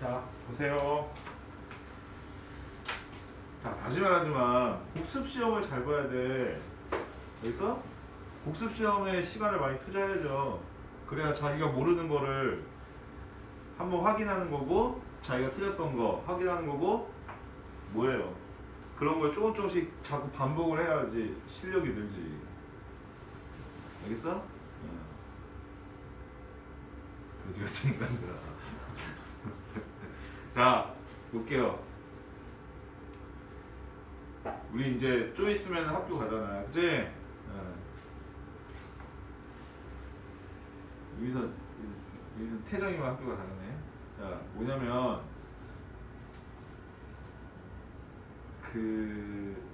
자, 보세요. 자, 다시 말하지만 복습 시험을 잘 봐야 돼. 여기서 복습 시험에 시간을 많이 투자해야죠. 그래야 자기가 모르는 거를 한번 확인하는 거고 자기가 틀렸던 거 확인하는 거고 뭐예요? 그런 걸 조금 조금씩 자꾸 반복을 해야지 실력이 늘지. 알겠어? 응. 어디 같은 인간들아. 자, 볼게요. 우리 이제 좀 있으면 학교 가잖아. 그치? 어. 여기서, 여기서 태정이만 학교가 다르네. 자, 뭐냐면, 그,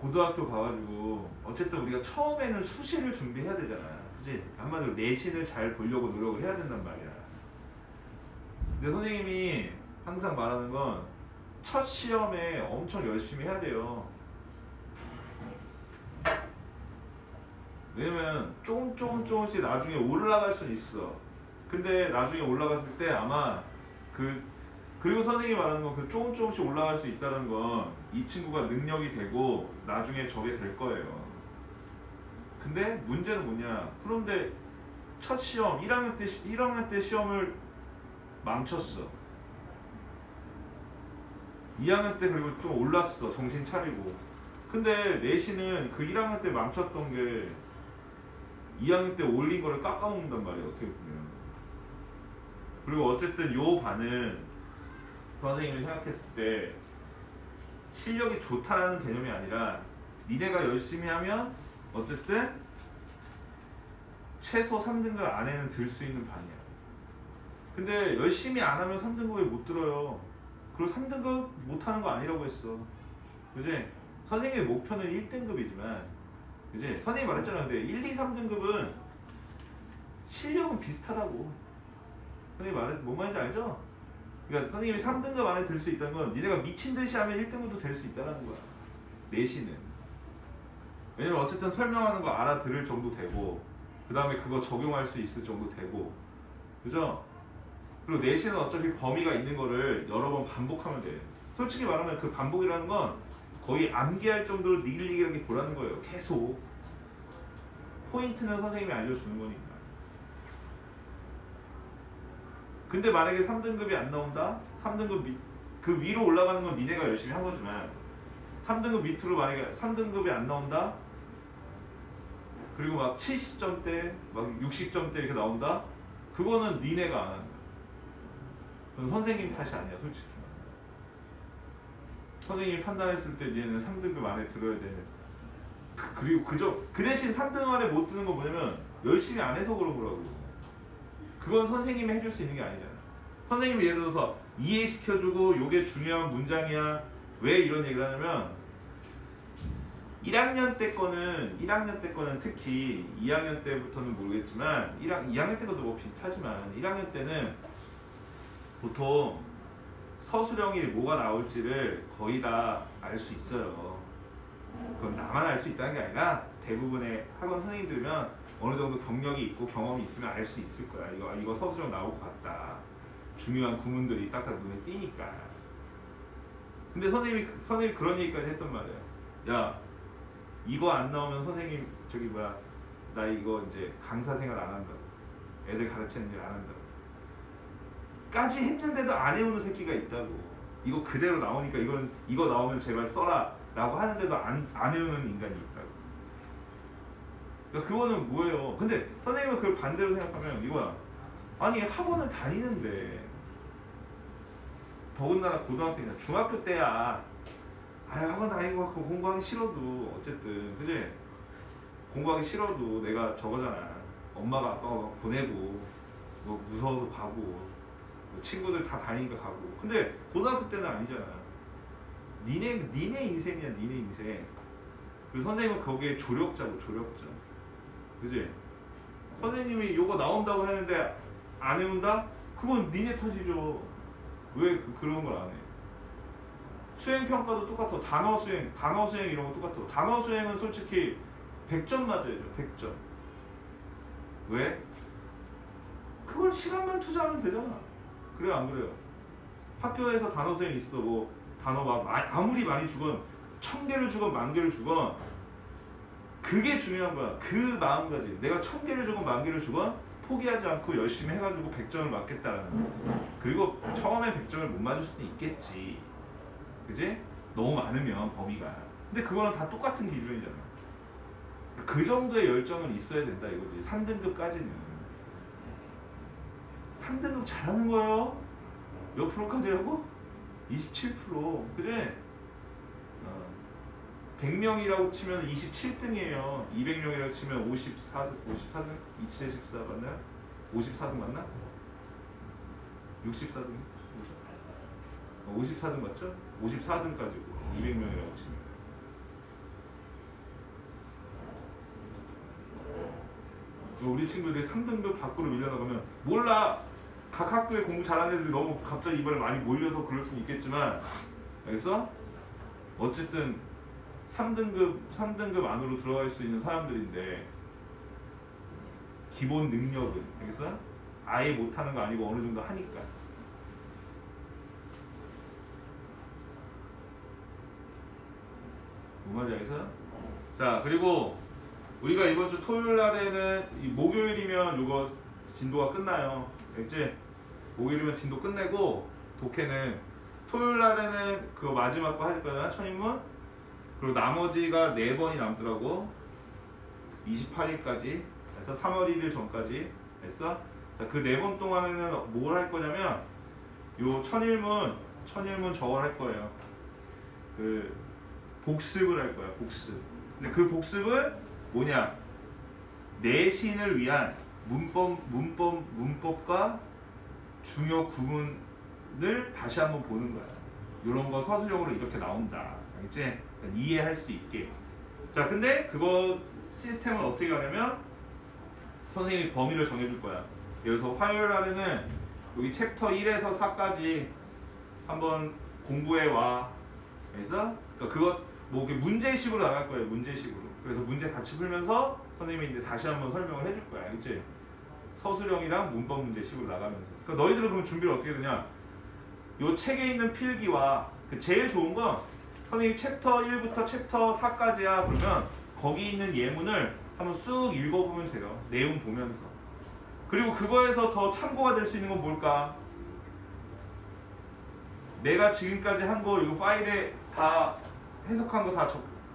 고등학교 가가지고, 어쨌든 우리가 처음에는 수시를 준비해야 되잖아. 그치? 한마디로 내신을 잘 보려고 노력을 해야 된단 말이야. 근데 선생님이 항상 말하는 건 첫 시험에 엄청 열심히 해야 돼요. 왜냐면 조금 조금 조금씩 나중에 올라갈 수는 있어. 근데 나중에 올라갔을 때 아마 그 그리고 선생님이 말하는 건 그 조금 조금씩 올라갈 수 있다는 건 이 친구가 능력이 되고 나중에 저게 될 거예요. 근데 문제는 뭐냐? 그런데 첫 시험 1학년 때 1학년 때 시험을 망쳤어. 2학년 때 그리고 좀 올랐어. 정신 차리고. 근데 내신은 그 1학년 때 망쳤던 게 2학년 때 올린 거를 깎아먹는단 말이야. 어떻게 보면. 그리고 어쨌든 요 반은 선생님이 생각했을 때 실력이 좋다라는 개념이 아니라 니네가 열심히 하면 어쨌든 최소 3등급 안에는 들 수 있는 반이야. 근데 열심히 안 하면 3등급에 못 들어요. 그리고 3등급 못 하는 거 아니라고 했어. 그지? 선생님의 목표는 1등급이지만, 그지? 선생님이 말했잖아. 근데 1, 2, 3등급은 실력은 비슷하다고. 선생님이 말했, 뭔 말인지 알죠? 그러니까 선생님이 3등급 안에 들 수 있다는 건 니네가 미친 듯이 하면 1등급도 될 수 있다는 거야. 내신은. 왜냐면 어쨌든 설명하는 거 알아들을 정도 되고, 그 다음에 그거 적용할 수 있을 정도 되고, 그죠? 그리고 내신은 어차피 범위가 있는 거를 여러 번 반복하면 돼. 솔직히 말하면 그 반복이라는 건 거의 암기할 정도로 니글니글하게 보라는 거예요. 계속. 포인트는 선생님이 알려주는 거니까. 근데 만약에 3등급이 안 나온다? 3등급 밑, 그 위로 올라가는 건 니네가 열심히 한 거지만 3등급 밑으로 만약에 3등급이 안 나온다? 그리고 막 70점대, 막 60점대 이렇게 나온다? 그거는 니네가 안 거야. 그건 선생님 탓이 아니야, 솔직히. 선생님이 판단했을 때 니네는 3등급 안에 들어야 돼. 그, 그리고 그저 그 대신 3등 안에 못 드는 건 뭐냐면 열심히 안 해서 그런 거라고. 그건 선생님이 해줄 수 있는 게 아니잖아. 선생님이 예를 들어서 이해시켜주고 요게 중요한 문장이야. 왜 이런 얘기를 하냐면 1학년 때 거는 1학년 때 거는 특히 2학년 때부터는 모르겠지만 1학, 2학년 때 것도 뭐 비슷하지만 1학년 때는 보통 서술형이 뭐가 나올지를 거의 다 알 수 있어요. 그건 나만 알 수 있다는 게 아니라 대부분의 학원 선생님들면 어느 정도 경력이 있고 경험이 있으면 알 수 있을 거야. 이거 이거 서술형 나올 것 같다. 중요한 구문들이 딱딱 눈에 띄니까. 근데 선생님이 선생님이 그런 얘기까지 했단 말이야. 야 이거 안 나오면 선생님 저기 뭐야 나 이거 이제 강사 생활 안 한다고. 애들 가르치는 일 안 한다고. 까지 했는데도 안 해오는 새끼가 있다고. 이거 그대로 나오니까 이건 이거 나오면 제발 써라 라고 하는데도 안 안 해오는 인간이 있다고. 그러니까 그거는 뭐예요? 근데 선생님은 그걸 반대로 생각하면 이거야. 아니 학원을 다니는데 더군다나 고등학생이나 중학교 때야. 아유 학원 다니고 그 공부하기 싫어도 어쨌든 그지? 공부하기 싫어도 내가 저거잖아. 엄마가 아빠가 보내고 뭐 무서워서 가고 뭐 친구들 다 다니니까 가고. 근데 고등학교 때는 아니잖아. 니네 니네 인생이야 니네 인생. 그 선생님은 거기에 조력자고 조력자. 그지? 선생님이 요거 나온다고 했는데 안 해온다? 그건 니네 탓이죠. 왜 그, 그런 걸 안 해? 수행 평가도 똑같아. 단어 수행, 단어 수행 이런 거 똑같아. 단어 수행은 솔직히 100점 맞아야죠. 100점. 왜? 그건 시간만 투자하면 되잖아. 그래요 안 그래요? 학교에서 단어 수행 있어. 뭐 단어 막 마- 아무리 많이 주건 천 개를 주건 만 개를 주건 그게 중요한 거야. 그 마음가짐. 내가 천 개를 주건 만 개를 주건 포기하지 않고 열심히 해가지고 100점을 맞겠다라는 거. 그리고 처음에 100점을 못 맞을 수는 있겠지. 그지? 너무 많으면 범위가. 근데 그거는 다 똑같은 기준이잖아. 그 정도의 열정은 있어야 된다 이거지. 3등급까지는 3등급 잘하는 거예요 몇 프로까지라고? 27% 그지? 어. 100명이라고 치면 27등이에요 200명이라고 치면 54, 54등? 2714 맞나요? 54등 맞나? 64등? 54등 맞죠? 54등까지고 200명이라고 치면 우리 친구들이 3등급 밖으로 밀려나가면 몰라 각 학교에 공부 잘하는 애들이 너무 갑자기 이번에 많이 몰려서 그럴 수는 있겠지만 알겠어? 어쨌든 3등급 3등급 안으로 들어갈 수 있는 사람들인데 기본 능력은 알겠어? 아예 못하는 거 아니고 어느 정도 하니까 뭔 말인지 알겠어? 자 그리고 우리가 이번 주 토요일 날에는 이 목요일이면 요거 진도가 끝나요. 알겠지? 목요일이면 진도 끝내고 독해는 토요일 날에는 그거 마지막 거 할 거야 천인문 그리고 나머지가 네 번이 남더라고. 28일까지 그래서 3월 1일 전까지 됐어? 자그 네 번 동안에는 뭘 할 거냐면 요 천일문 천일문 저걸 할 거예요. 그 복습을 할 거야 복습. 근데 그 복습은 뭐냐? 내신을 위한 문법 문법 문법과 중요 구문을 다시 한번 보는 거야. 이런 거 서술형으로 이렇게 나온다. 알겠지? 그러니까 이해할 수 있게. 자, 근데 그거 시스템은 어떻게 가냐면 선생님이 범위를 정해줄 거야. 그래서 화요일 날에는 여기 챕터 1에서 4까지 한번 공부해 와. 그래서 그러니까 그거 뭐 이렇게 문제식으로 나갈 거예요. 문제식으로. 그래서 문제 같이 풀면서 선생님이 이제 다시 한번 설명을 해줄 거야. 알겠지? 서술형이랑 문법 문제식으로 나가면서. 그러니까 너희들은 그럼 준비를 어떻게 되냐? 요 책에 있는 필기와 그 제일 좋은 건 선생님 챕터 1부터 챕터 4까지야 그러면 거기 있는 예문을 한번 쑥 읽어보면 돼요. 내용 보면서. 그리고 그거에서 더 참고가 될 수 있는 건 뭘까? 내가 지금까지 한 거 이거 파일에 다 해석한 거 다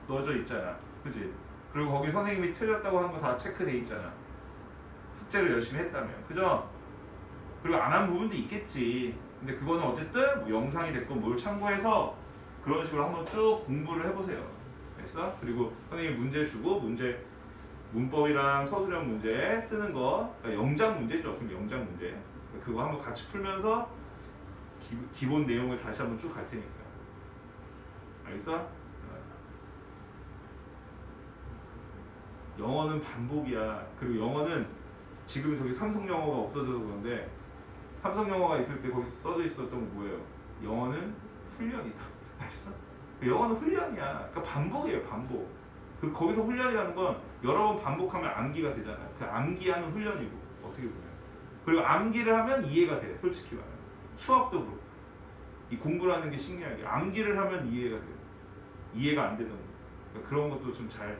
넣어져 있잖아. 그지? 그리고 거기 선생님이 틀렸다고 한 거 다 체크돼 있잖아. 숙제를 열심히 했다면. 그죠? 그리고 안 한 부분도 있겠지. 근데 그거는 어쨌든 뭐 영상이 됐건 뭘 참고해서 그런 식으로 한번 쭉 공부를 해보세요. 됐어? 그리고 선생님이 문제 주고 문제 문법이랑 서술형 문제 쓰는 거 그러니까 영장 문제죠. 보면 영장 문제. 그거 한번 같이 풀면서 기, 기본 내용을 다시 한번 쭉 갈 테니까. 알겠어? 어. 영어는 반복이야. 그리고 영어는 지금 저기 삼성 영어가 없어져서 그런데 삼성 영어가 있을 때 거기 써져 있었던 건 뭐예요? 영어는 훈련이다. 알았어? 그 영어는 훈련이야. 그러니까 반복이에요, 반복. 그 거기서 훈련이라는 건 여러 번 반복하면 암기가 되잖아. 그 암기하는 훈련이고 어떻게 보면. 그리고 암기를 하면 이해가 돼. 솔직히 말하면. 수학도 그렇고. 이 공부를 하는 게 신기하게 암기를 하면 이해가 돼. 이해가 안 되던 거. 그러니까 그런 것도 좀 잘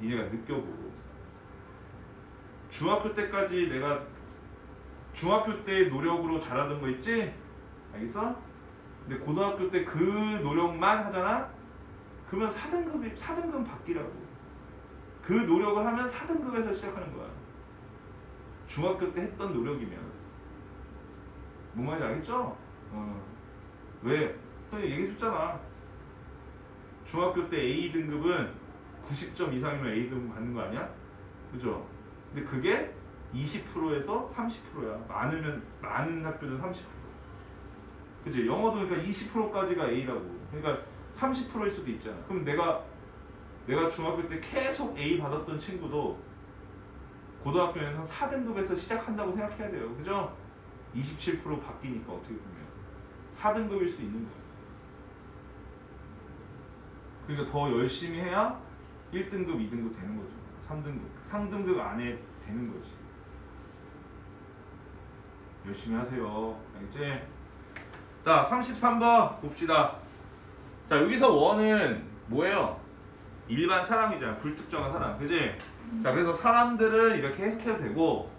니네가 느껴보고. 중학교 때까지 내가 중학교 때 노력으로 잘하던 거 있지? 알겠어? 근데 고등학교 때 그 노력만 하잖아? 그러면 4등급이 4등급 받기라고. 그 노력을 하면 4등급에서 시작하는 거야. 중학교 때 했던 노력이면. 뭔 말인지 알겠죠? 어. 왜? 선생님 얘기해 줬잖아. 중학교 때 A 등급은 90점 이상이면 A 등급 받는 거 아니야? 그죠? 근데 그게 20%에서 30%야. 많으면 많은 학교는 30%. 그지? 영어도 그러니까 20%까지가 A라고. 그러니까 30%일 수도 있잖아. 그럼 내가 내가 중학교 때 계속 A 받았던 친구도 고등학교에서 4등급에서 시작한다고 생각해야 돼요. 그죠? 27% 바뀌니까 어떻게 보면 4등급일 수 있는 거야. 그러니까 더 열심히 해야 1등급, 2등급 되는 거죠. 3등급. 3등급 안에 되는 거지. 열심히 하세요. 알겠지? 자, 33번 봅시다. 자, 여기서 원은 뭐예요? 일반 사람이잖아. 불특정한 사람. 그지? 자, 그래서 사람들은 이렇게 해석해도 되고,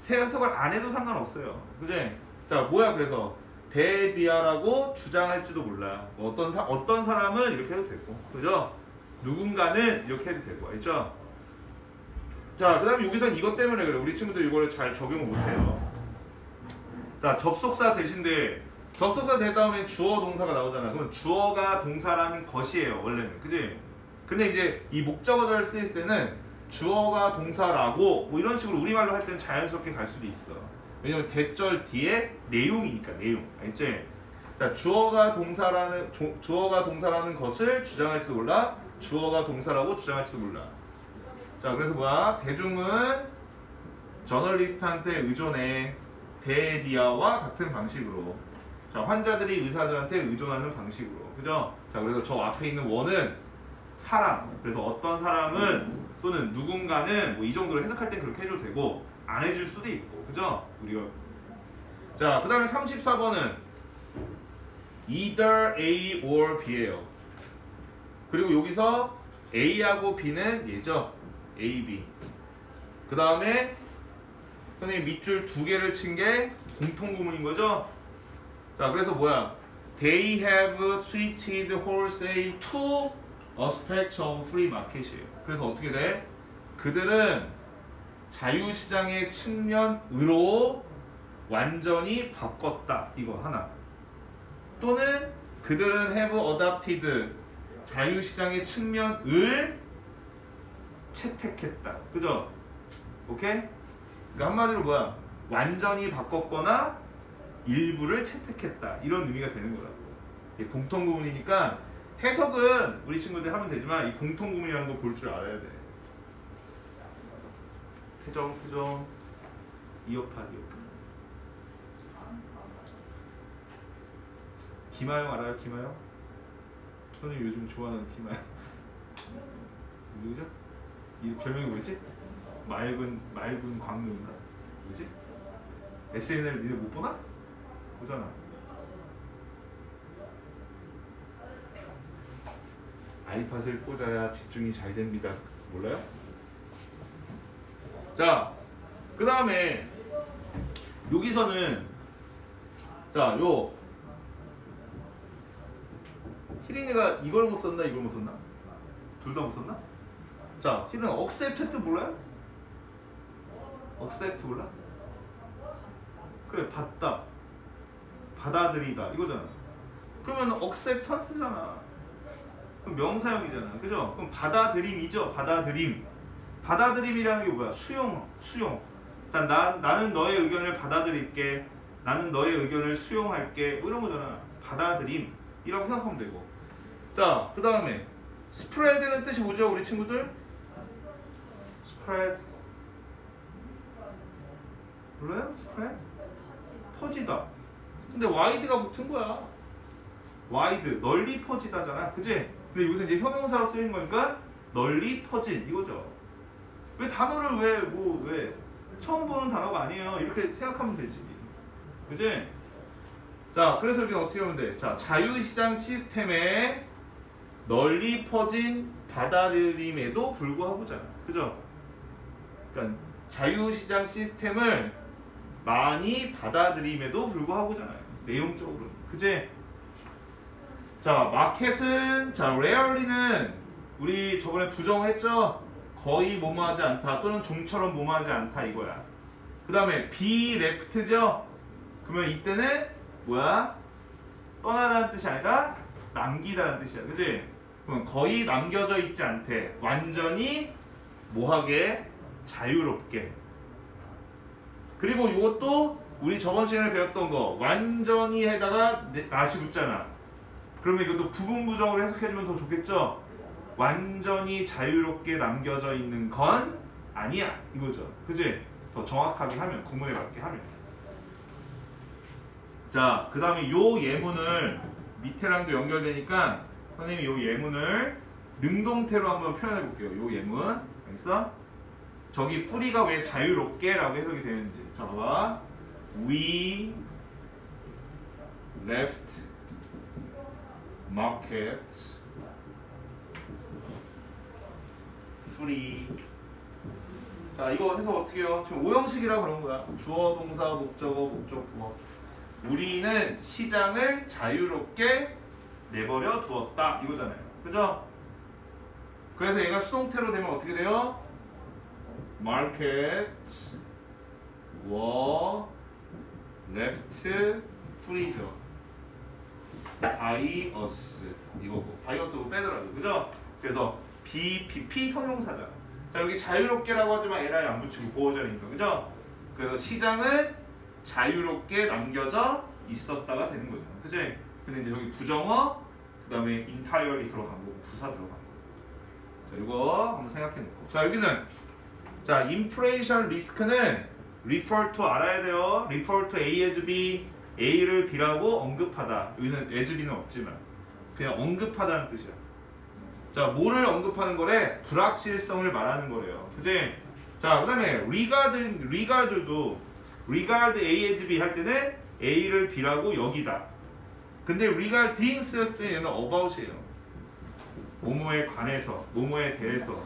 새 해석을 안 해도 상관없어요. 그지? 자, 뭐야, 그래서. 대디아라고 주장할지도 몰라. 뭐 어떤, 사, 어떤 사람은 이렇게 해도 되고. 그죠? 누군가는 이렇게 해도 되고. 알죠? 자, 그 다음에 여기선 이것 때문에 그래. 우리 친구들 이걸 잘 적용을 못해요. 자, 접속사 대신데 접속사 된 다음에 주어 동사가 나오잖아. 그럼 주어가 동사라는 것이에요. 원래는. 그지? 근데 이제 이 목적어를 쓰일 때는 주어가 동사라고 뭐 이런 식으로 우리말로 할 때는 자연스럽게 갈 수도 있어. 왜냐면 대절 뒤에 내용이니까 내용. 알지? 자, 주어가 동사라는 조- 주어가 동사라는 것을 주장할지도 몰라. 주어가 동사라고 주장할지도 몰라. 자, 그래서 뭐야? 대중은 저널리스트한테 의존해. 대디아와 같은 방식으로. 자, 환자들이 의사들한테 의존하는 방식으로. 그죠? 자, 그래서 저 앞에 있는 원은 사람. 그래서 어떤 사람은 또는 누군가는 뭐 이 정도로 해석할 땐 그렇게 해줘도 되고 안 해줄 수도 있고. 그죠? 우리가 자, 그 다음에 34번은 either A or B예요. 그리고 여기서 A하고 B는 얘죠. A, B. 그 다음에 선생님 밑줄 두 개를 친 게 공통 구문인 거죠? 자, 그래서 뭐야? They have switched wholesale to aspects of free market이에요. 그래서 어떻게 돼? 그들은 자유시장의 측면으로 완전히 바꿨다. 이거 하나. 또는 그들은 have adopted 자유시장의 측면을 채택했다. 그죠? 오케이? 그러니까 한마디로 뭐야? 완전히 바꿨거나 일부를 채택했다. 이런 의미가 되는 거라고. 이게 공통 구문이니까 해석은 우리 친구들 하면 되지만 이 공통 구문이라는 거 볼 줄 알아야 돼. 태정, 수정, 이어팟, 이어팟. 김하영 알아요? 김하영? 선생님 요즘 좋아하는 김하영. 누구죠? 이 별명이 뭐였지? 맑은 맑은 광명인가? 뭐지? SNL 니네 못 보나? 보잖아. 아이팟을 꽂아야 집중이 잘 됩니다. 몰라요? 자, 그 다음에 여기서는 자, 요 희린이가 이걸 못 썼나 이걸 못 썼나? 둘 다 못 썼나? 자, 희린 억셉트 몰라요? 억셉트 몰라? 그래, 받다. 받아들이다. 이거잖아. 그러면 억셉턴스잖아. 그럼 명사형이잖아. 그죠? 그럼 받아들임이죠. 받아들임. 받아들임이라는 게 뭐야? 수용, 수용. 자, 나, 나는 너의 의견을 받아들일게. 나는 너의 의견을 수용할게. 뭐 이런 거잖아. 받아들임. 이라고 생각하면 되고. 자, 그 다음에 스프레드는 뜻이 뭐죠, 우리 친구들? 스프레드. 몰라요? 스프레드? 퍼지다. 근데 와이드가 붙은 거야. 와이드, 널리 퍼지다잖아. 그지? 근데 여기서 이제 형용사로 쓰이는 거니까 널리 퍼진 이거죠. 왜 단어를 왜, 뭐, 왜, 처음 보는 단어가 아니에요. 이렇게 생각하면 되지. 그지? 자, 그래서 여기 어떻게 하면 돼? 자, 자유시장 시스템에 널리 퍼진 받아들임에도 불구하고잖아. 그죠? 그러니까 자유시장 시스템을 많이 받아들임에도 불구하고잖아요. 내용적으로. 그지? 자, 마켓은 자, rarely는 우리 저번에 부정했죠? 거의 뭐뭐하지 않다 또는 좀처럼 뭐뭐하지 않다 이거야. 그 다음에 left죠? 그러면 이때는 뭐야? 떠나다는 뜻이 아니라 남기다는 뜻이야. 그지? 그럼 거의 남겨져 있지 않대. 완전히 뭐하게 자유롭게. 그리고 이것도 우리 저번 시간에 배웠던 거 완전히 해다가 네- 나시 붙잖아. 그러면 이것도 부분 부정으로 해석해주면 더 좋겠죠? 완전히 자유롭게 남겨져 있는 건 아니야 이거죠. 그지? 더 정확하게 하면 구문에 맞게 하면. 자, 그 다음에 요 예문을 밑에랑도 연결되니까 선생님이 요 예문을 능동태로 한번 표현해 볼게요. 요 예문. 알겠어? 저기 뿌리가 왜 자유롭게 라고 해석이 되는지. 자, 봐봐. we left market free 자 이거 해석 어떻게 해요? 지금 오형식이라 그런 거야 주어 동사 목적어 목적 부어 우리는 시장을 자유롭게 내버려 두었다 이거잖아요 그죠? 그래서 얘가 수동태로 되면 어떻게 돼요? Market were left free죠 us 이거고 us고 빼더라도 그죠? 그래서 BPP 형용사잖아 자 여기 자유롭게라고 하지만 에라이 안 붙이고 보호전이니까 그죠? 그래서 시장은 자유롭게 남겨져 있었다가 되는 거죠 그지? 근데 이제 여기 부정어 그 다음에 entirely 들어간 거고 부사 들어간 거 자, 이거 한번 생각해 놓고. 자, 여기는 자, inflation risk는 refer to 알아야 돼요. refer to A as B, A를 B라고 언급하다. 여기는 as B는 없지만 그냥 언급하다는 뜻이야. 자, 뭐를 언급하는 거래? 불확실성을 말하는 거래요. 그지? 자, 그다음에 regard regard도 regard A as B 할 때는 A를 B라고 여기다. 근데 regarding 쓰였을 때는 얘는 about이에요. 뭐뭐에 관해서, 뭐뭐에 대해서.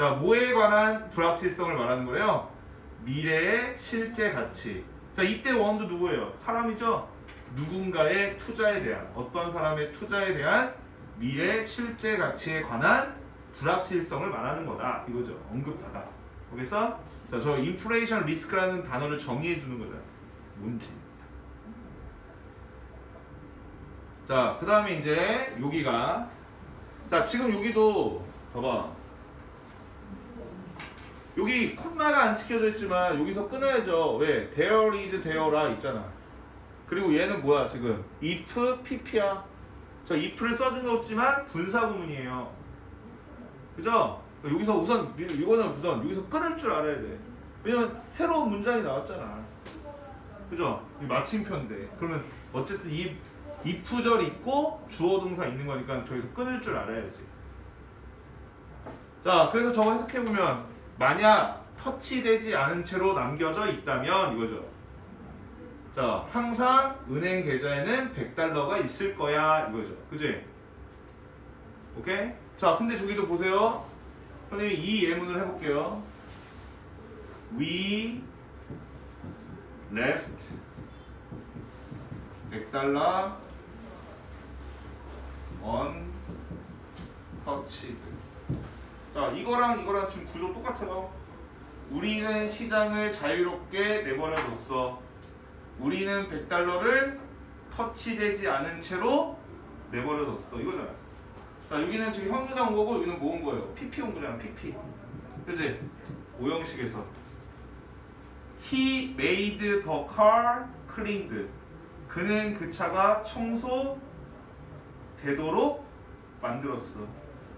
자, 뭐에 관한 불확실성을 말하는 거예요? 미래의 실제 가치. 자, 이때 원도 누구예요? 사람이죠? 누군가의 투자에 대한, 어떤 사람의 투자에 대한 미래 실제 가치에 관한 불확실성을 말하는 거다. 이거죠. 언급하다. 알겠어? 자, 저 인플레이션 리스크라는 단어를 정의해 주는 거다. 뭔지. 자, 그 다음에 이제 여기가 자 지금 여기도 봐봐 여기 콤마가 안 찍혀져 있지만 여기서 끊어야죠 왜? there is there라 있잖아 그리고 얘는 뭐야 지금 if pp야 저 if를 써준 거 없지만 분사 구문이에요 그죠? 여기서 우선 이거는 우선 여기서 끊을 줄 알아야 돼 왜냐면 새로운 문장이 나왔잖아 그죠? 이 마침표인데 그러면 어쨌든 이 if절 있고 주어 동사 있는 거니까 저기서 끊을 줄 알아야지. 자, 그래서 저거 해석해 보면 만약 터치되지 않은 채로 남겨져 있다면 이거죠. 자, 항상 은행 계좌에는 100달러가 있을 거야 이거죠. 그지? 오케이? 자, 근데 저기도 보세요. 선생님이 이 예문을 해볼게요. We left 100달러 untouched. 자, 이거랑 이거랑 지금 구조 똑같아요. 우리는 시장을 자유롭게 내버려뒀어. 우리는 100달러를 터치되지 않은 채로 내버려뒀어. 이거잖아. 자, 여기는 지금 형용사 온 거고 여기는 뭐온 거예요? PP 온 거잖아. PP. 그지? 오형식에서. He made the car cleaned. 그는 그 차가 청소 되도록 만들었어.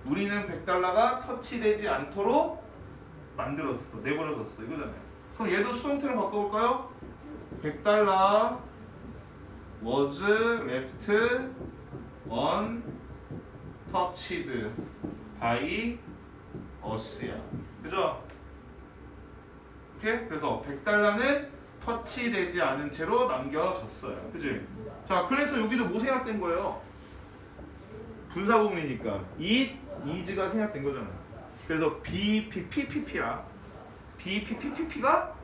우리는 100달러가 터치되지 않도록 만들었어. 내버려뒀어. 이거잖아요. 그럼 얘도 수동태로 바꿔볼까요? 100달러 was left untouched by us야. 그죠? 오케이? 그래서 100달러는 터치되지 않은 채로 남겨졌어요. 그지? 자, 그래서 여기도 뭐 생략된 거예요? 분사구문이니까 이 이즈가 생략된 거잖아. 그래서 BPPPP야. BPPPP가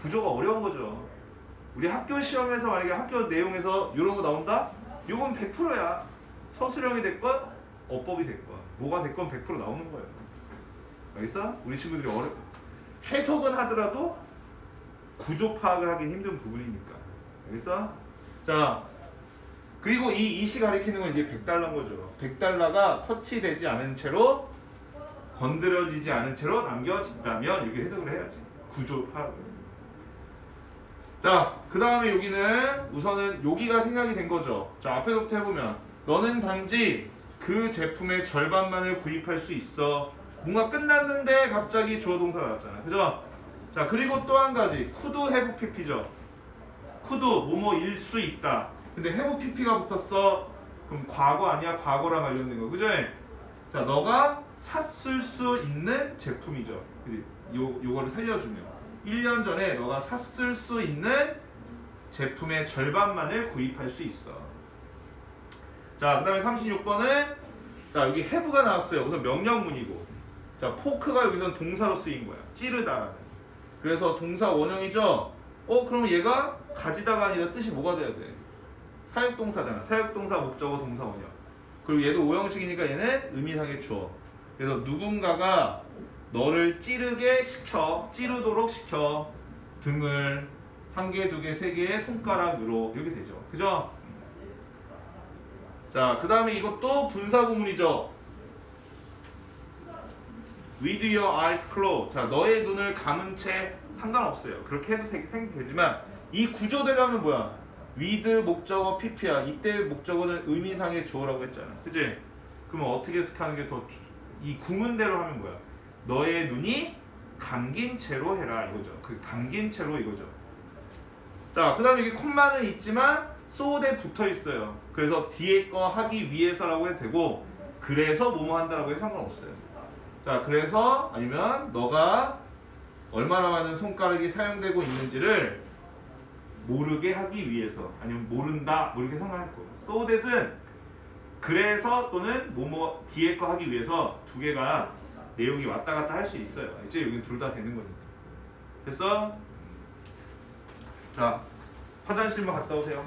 구조가 어려운 거죠. 우리 학교 시험에서 만약에 학교 내용에서 이런 거 나온다? 이건 100%야. 서술형이 됐건 어법이 됐건 뭐가 됐건 100% 나오는 거예요. 알겠어? 우리 친구들이 어려 해석은 하더라도 구조 파악을 하긴 힘든 부분이니까. 알겠어? 자, 그리고 이 이시 가리키는 건 이제 100달러인 거죠. 100달러가 터치되지 않은 채로 건드려지지 않은 채로 남겨진다면 이렇게 해석을 해야지. 구조 파악을. 자, 그 다음에 여기는 우선은 여기가 생각이 된 거죠. 자, 앞에서부터 해보면 너는 단지 그 제품의 절반만을 구입할 수 있어. 뭔가 끝났는데 갑자기 주어 동사 나왔잖아. 그죠? 자, 그리고 또 한 가지. 쿠드 해부 PP죠. 쿠드 뭐뭐 일 수 있다. 근데 해부 PP가 붙었어. 그럼 과거 아니야? 과거랑 관련된 거. 그죠? 자, 너가 샀을 수 있는 제품이죠. 그지? 요, 요거를 살려주면. 1년 전에 너가 샀을 수 있는 제품의 절반만을 구입할 수 있어. 자, 그 다음에 36번은 자, 여기 have가 나왔어요. 우선 명령문이고. 자, 포크가 여기선 동사로 쓰인 거야. 찌르다라는. 그래서 동사 원형이죠. 어, 그러면 얘가 가지다가 아니라 뜻이 뭐가 돼야 돼? 사역동사잖아. 사역동사, 목적어, 동사 원형. 그리고 얘도 오형식이니까 얘는 의미상의 주어. 그래서 누군가가 너를 찌르게 시켜, 찌르도록 시켜 등을 한 개, 두 개, 세 개의 손가락으로 이렇게 되죠. 그죠? 자, 그 다음에 이것도 분사 구문이죠. With your eyes closed. 자, 너의 눈을 감은 채 상관없어요. 그렇게 해도 생- 생되지만 이 구조대로 하면 뭐야? With 목적어 pp야. 이때 목적어는 의미상의 주어라고 했잖아. 그지? 그러면 어떻게 해석하는 게 더 이 구문대로 하면 뭐야? 너의 눈이 감긴 채로 해라 이거죠. 그 감긴 채로 이거죠. 자, 그 다음에 여기 콤마는 있지만 소대 붙어 있어요. 그래서 뒤에 거 하기 위해서라고 해도 되고 그래서 뭐뭐 한다라고 해도 상관없어요. 자, 그래서 아니면 너가 얼마나 많은 손가락이 사용되고 있는지를 모르게 하기 위해서 아니면 모른다 뭐 이렇게 생각할 거예요. so that은 그래서 또는 뭐뭐 뒤에 거 하기 위해서 두 개가 내용이 왔다 갔다 할 수 있어요. 이제 여기 둘 다 되는 거니까. 됐어? 자, 화장실만 갔다 오세요.